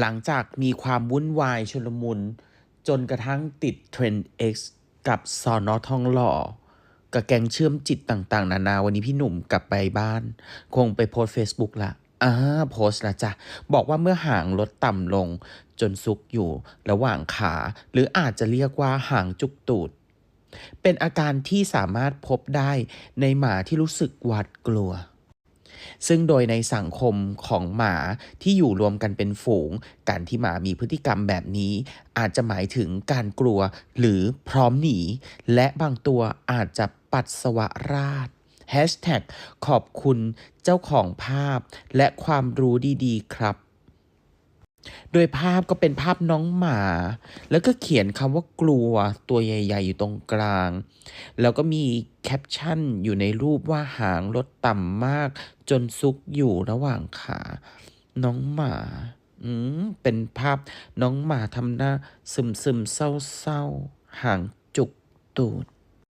หลังจากมีความวุ่นวายชลมุน จนกระทั่งติดเทรนด์ X กับสอนอทองหล่อ กับแกงเชื่อมจิตต่างๆ นานาวันนี้พี่หนุ่มกลับไปบ้าน คงไปโพสเฟซบุ๊กละอ่าโพสละจ้ะ บอกว่าเมื่อหางลดต่ำลง จนซุกอยู่ระหว่างขา หรืออาจจะเรียกว่าหางจุกตูด เป็นอาการที่สามารถพบได้ในหมาที่รู้สึกหวาดกลัว ซึ่งโดยในสังคมของหมาที่อยู่รวมกันเป็นฝูง การที่หมามีพฤติกรรมแบบนี้ อาจจะหมายถึงการกลัวหรือพร้อมหนี และบางตัวอาจจะปัสสาวะราดขอบคุณเจ้าของภาพและความรู้ดีๆ ครับ โดยภาพก็เป็นภาพน้องหมา แล้วก็เขียนคำว่ากลัวตัวใหญ่ ๆ อยู่ตรงกลาง แล้วก็มีแคปชั่นอยู่ในรูปว่าหางลดต่ำมาก จนซุกอยู่ระหว่างขา น้องหมา อืมเป็นภาพน้องหมาทำหน้าซึมซึมๆเศร้าๆหางจุกตูด